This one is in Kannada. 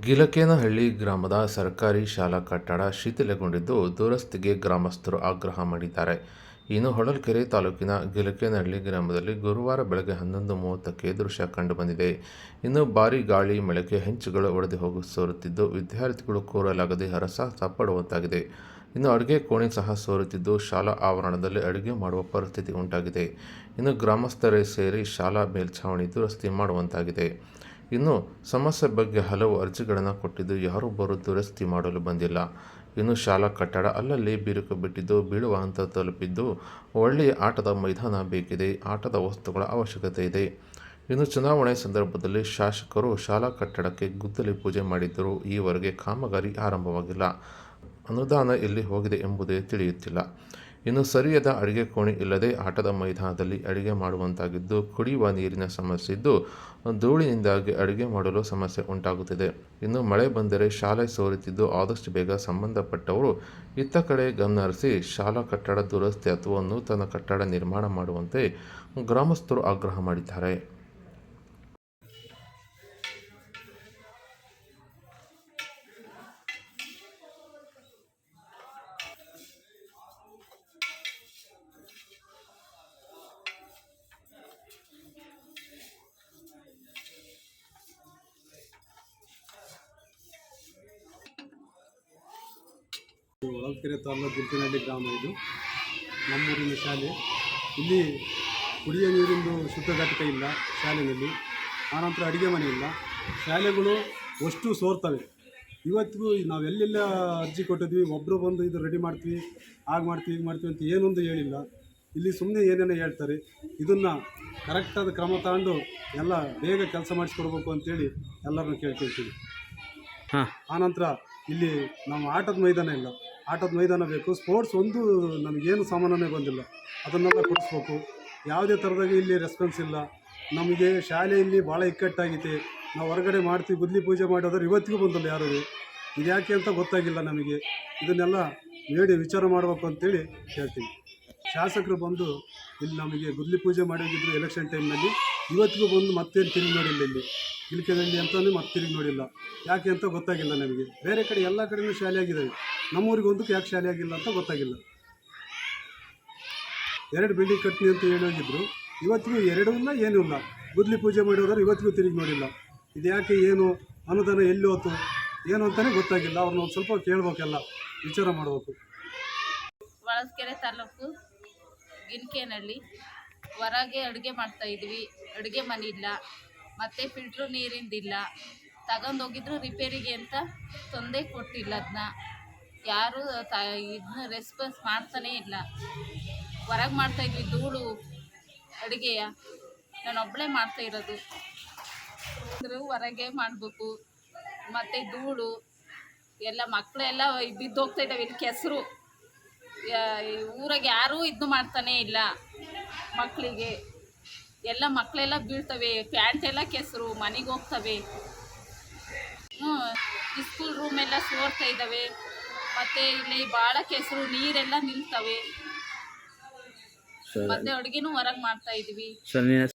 ಗಿಲಕೇನಹಳ್ಳಿ ಗ್ರಾಮದ ಸರ್ಕಾರಿ ಶಾಲಾ ಕಟ್ಟಡ ಶಿಥಿಲಗೊಂಡಿದ್ದು ದುರಸ್ತಿಗೆ ಗ್ರಾಮಸ್ಥರು ಆಗ್ರಹ ಮಾಡಿದ್ದಾರೆ. ಇನ್ನು ಹೊಳಲ್ಕೆರೆ ತಾಲೂಕಿನ ಗಿಲಕೇನಹಳ್ಳಿ ಗ್ರಾಮದಲ್ಲಿ ಗುರುವಾರ ಬೆಳಗ್ಗೆ ಹನ್ನೊಂದು ಮೂವತ್ತಕ್ಕೆ ದೃಶ್ಯ ಕಂಡುಬಂದಿದೆ. ಇನ್ನು ಭಾರೀ ಗಾಳಿ, ಮಳೆಗೆ ಹೆಂಚುಗಳು ಒಡೆದು ಹೋಗಿ ಸೋರುತ್ತಿದ್ದು, ವಿದ್ಯಾರ್ಥಿಗಳು ಕೂರಲಾಗದೆ ಹರಸಾಹಸ ಪಡುವಂತಾಗಿದೆ ಇನ್ನು ಅಡುಗೆ ಕೋಣೆ ಸಹ ಸೋರುತ್ತಿದ್ದು, ಶಾಲಾ ಆವರಣದಲ್ಲಿ ಅಡುಗೆ ಮಾಡುವ ಪರಿಸ್ಥಿತಿ ಉಂಟಾಗಿದೆ. ಇನ್ನು ಗ್ರಾಮಸ್ಥರೇ ಸೇರಿ ಶಾಲಾ ಮೇಲ್ಛಾವಣಿ ದುರಸ್ತಿ ಮಾಡುವಂತಾಗಿದೆ. ಇನ್ನು ಸಮಸ್ಯೆ ಬಗ್ಗೆ ಹಲವು ಅರ್ಜಿಗಳನ್ನು ಕೊಟ್ಟಿದ್ದು ಯಾರೊಬ್ಬರು ದುರಸ್ತಿ ಮಾಡಲು ಬಂದಿಲ್ಲ. ಇನ್ನು ಶಾಲಾ ಕಟ್ಟಡ ಅಲ್ಲಲ್ಲಿ ಬಿರುಕು ಬಿಟ್ಟಿದ್ದು, ಬೀಳುವ ಹಂತ ತಲುಪಿದ್ದು, ಒಳ್ಳೆಯ ಆಟದ ಮೈದಾನ ಬೇಕಿದೆ, ಆಟದ ವಸ್ತುಗಳ ಅವಶ್ಯಕತೆ ಇದೆ. ಇನ್ನು ಚುನಾವಣೆ ಸಂದರ್ಭದಲ್ಲಿ ಶಾಸಕರು ಶಾಲಾ ಕಟ್ಟಡಕ್ಕೆ ಗುದ್ದಲಿ ಪೂಜೆ ಮಾಡಿದ್ದರೂ ಈವರೆಗೆ ಕಾಮಗಾರಿ ಆರಂಭವಾಗಿಲ್ಲ. ಅನುದಾನ ಎಲ್ಲಿ ಹೋಗಿದೆ ಎಂಬುದೇ ತಿಳಿಯುತ್ತಿಲ್ಲ. ಇನ್ನು ಸರಿಯಾದ ಅಡುಗೆ ಕೋಣೆ ಇಲ್ಲದೆ ಆಟದ ಮೈದಾನದಲ್ಲಿ ಅಡುಗೆ ಮಾಡುವಂತಾಗಿದ್ದು, ಕುಡಿಯುವ ನೀರಿನ ಸಮಸ್ಯೆ ಇದ್ದು, ಧೂಳಿನಿಂದಾಗಿ ಅಡುಗೆ ಮಾಡಲು ಸಮಸ್ಯೆ ಉಂಟಾಗುತ್ತಿದೆ. ಇನ್ನು ಮಳೆ ಬಂದರೆ ಶಾಲೆ ಸೋರುತ್ತಿದ್ದು, ಆದಷ್ಟು ಬೇಗ ಸಂಬಂಧಪಟ್ಟವರು ಇತ್ತ ಕಡೆ ಗಮನಹರಿಸಿ ಶಾಲಾ ಕಟ್ಟಡ ದುರಸ್ತಿ ಅಥವಾ ನೂತನ ಕಟ್ಟಡ ನಿರ್ಮಾಣ ಮಾಡುವಂತೆ ಗ್ರಾಮಸ್ಥರು ಆಗ್ರಹ ಮಾಡಿದ್ದಾರೆ. ಹೊಳಲ್ಕೆರೆ ತಾಲೂಕು ಗಿಲ್ಕಿನಹಳ್ಳಿ ಗ್ರಾಮ ಇದು. ನಮ್ಮೂರಿನ ಶಾಲೆ. ಇಲ್ಲಿ ಕುಡಿಯ ನೀರಿಂದು ಶುದ್ಧ ಘಟಕ ಇಲ್ಲ ಶಾಲೆಯಲ್ಲಿ. ಆನಂತರ ಅಡುಗೆ ಮನೆ ಇಲ್ಲ. ಶಾಲೆಗಳು ಅಷ್ಟು ಸೋರ್ತವೆ. ಇವತ್ತಿಗೂ ನಾವು ಎಲ್ಲೆಲ್ಲ ಅರ್ಜಿ ಕೊಟ್ಟಿದ್ವಿ ಒಬ್ಬರು ಬಂದು ಇದು ರೆಡಿ ಮಾಡ್ತೀವಿ ಹಾಗೆ ಮಾಡ್ತೀವಿ ಹೀಗೆ ಮಾಡ್ತೀವಿ ಅಂತ ಏನೊಂದು ಹೇಳಿಲ್ಲ. ಇಲ್ಲಿ ಸುಮ್ಮನೆ ಏನೇನೋ ಹೇಳ್ತಾರೆ. ಇದನ್ನು ಕರೆಕ್ಟಾದ ಕ್ರಮ ತಗೊಂಡು ಎಲ್ಲ ಬೇಗ ಕೆಲಸ ಮಾಡಿಸ್ಕೊಡ್ಬೇಕು ಅಂತೇಳಿ ಎಲ್ಲರನ್ನೂ ಕೇಳ್ಕೊಳ್ತೀವಿ. ಆನಂತರ ಇಲ್ಲಿ ನಮ್ಮ ಆಟದ ಮೈದಾನ ಇಲ್ಲ. ಆಟದ ಮೈದಾನ ಬೇಕು. ಸ್ಪೋರ್ಟ್ಸ್ ಒಂದು ನಮಗೇನು ಸಾಮಾನ್ಯನೇ ಬಂದಿಲ್ಲ. ಅದನ್ನೆಲ್ಲ ಕೊಡಿಸ್ಬೇಕು. ಯಾವುದೇ ಥರದಾಗಿ ಇಲ್ಲಿ ರೆಸ್ಪಾನ್ಸ್ ಇಲ್ಲ. ನಮಗೆ ಶಾಲೆಯಲ್ಲಿ ಭಾಳ ಇಕ್ಕಟ್ಟಾಗಿದೆ. ನಾವು ಹೊರಗಡೆ ಮಾಡ್ತೀವಿ, ಗುದ್ಲಿ ಪೂಜೆ ಮಾಡೋದ್ರೆ ಇವತ್ತಿಗೂ ಬಂದಿಲ್ಲ ಯಾರು ಇದು? ಯಾಕೆ ಅಂತ ಗೊತ್ತಾಗಿಲ್ಲ ನಮಗೆ. ಇದನ್ನೆಲ್ಲ ಹೇಳಿ ವಿಚಾರ ಮಾಡಬೇಕು ಅಂತೇಳಿ ಹೇಳ್ತೀನಿ ಶಾಸಕರು ಬಂದು ಇಲ್ಲಿ ನಮಗೆ ಗುದ್ಲಿ ಪೂಜೆ ಮಾಡೋದಿದ್ರು ಎಲೆಕ್ಷನ್ ಟೈಮ್ನಲ್ಲಿ ಇವತ್ತಿಗೂ ಬಂದು ಮತ್ತೇನು ತಿರುಗಿ ನೋಡಿಲ್ಲ ಇಲ್ಲಿ. ಇಲ್ಕೆದಲ್ಲಿ ಅಂತಲೂ ಮತ್ತೆ ತಿರುಗಿ ನೋಡಿಲ್ಲ. ಯಾಕೆ ಅಂತ ಗೊತ್ತಾಗಿಲ್ಲ ನಮಗೆ. ಬೇರೆ ಕಡೆ ಎಲ್ಲ ಕಡೆಯೂ ಶಾಲೆ ಆಗಿದ್ದಾವೆ ನಮ್ಮೂರಿಗೆ ಒಂದಕ್ಕೆ ಯಾಕೆ ಶಾಲೆ ಆಗಿಲ್ಲ ಅಂತ ಗೊತ್ತಾಗಿಲ್ಲ. ಎರಡು ಬಿಲ್ಡಿಂಗ್ ಕಟ್ಟಿ ಅಂತ ಹೇಳೋಗಿದ್ರು ಇವತ್ತಿಗೂ ಎರಡೂ ಇಲ್ಲ, ಏನೂ ಇಲ್ಲ. ಗುದ್ಲಿ ಪೂಜೆ ಮಾಡೋದ್ರೆ ಇವತ್ತಿಗೂ ತಿರುಗಿ ನೋಡಿಲ್ಲ. ಇದು ಯಾಕೆ, ಏನು, ಅನುದಾನ ಎಲ್ಲಿ ಹೋತು, ಏನು ಅಂತಲೇ ಗೊತ್ತಾಗಿಲ್ಲ. ಅವ್ರನ್ನ ಒಂದು ಸ್ವಲ್ಪ ಕೇಳಬೇಕೆಲ್ಲ, ವಿಚಾರ ಮಾಡಬೇಕು. ಹೊಳಸ್ಕೆರೆ ತಾಲೂಕು ಗಿನ್ಕೇನಹಳ್ಳಿ ಹೊರಗೆ ಅಡುಗೆ ಮಾಡ್ತಾಯಿದ್ವಿ ಅಡುಗೆ ಮನೆ ಇಲ್ಲ. ಮತ್ತು ಫಿಲ್ಟ್ರು ನೀರಿಂದಿಲ್ಲ ತಗೊಂಡೋಗಿದ್ರು ರಿಪೇರಿಗೆ ಅಂತ ತೊಂದರೆ ಕೊಟ್ಟಿಲ್ಲ ಅದನ್ನ ಯಾರೂ ತ ಇದನ್ನ ರೆಸ್ಪಾನ್ಸ್ ಮಾಡ್ತಾನೇ ಇಲ್ಲ. ಹೊರಗೆ ಮಾಡ್ತಾಯಿದ್ವಿ ಧೂಳು, ಅಡುಗೆಯ. ನಾನು ಒಬ್ಬಳೇ ಮಾಡ್ತಾ ಇರೋದು. ಅಂದರೂ ಹೊರಗೆ ಮಾಡಬೇಕು. ಮತ್ತು ಧೂಳು, ಎಲ್ಲ ಮಕ್ಕಳೆಲ್ಲ ಬಿದ್ದೋಗ್ತಾ ಇದ್ದಾವೆ ಇಲ್ಲಿ ಕೆಸರು. ಊರಾಗ ಯಾರೂ ಇದು ಮಾಡ್ತಾನೇ ಇಲ್ಲ ಮಕ್ಕಳಿಗೆ ಎಲ್ಲ ಮಕ್ಕಳೆಲ್ಲ ಬೀಳ್ತವೆ ಪ್ಯಾಂಟ್ ಎಲ್ಲ ಕೆಸರು ಮನೆಗೆ ಹೋಗ್ತವೆ. ಹ್ಞೂ ಸ್ಕೂಲ್ ರೂಮ್ ಎಲ್ಲ ಸೋರ್ತಾ ಇದ್ದಾವೆ. ಮತ್ತು ಇಲ್ಲಿ ಭಾಳ ಕೆಸರು ನೀರೆಲ್ಲ ನಿಲ್ತವೆ. ಮತ್ತೆ ಅಡುಗೆನೂ ಹೊರಗೆ ಮಾಡ್ತಾ ಇದ್ವಿ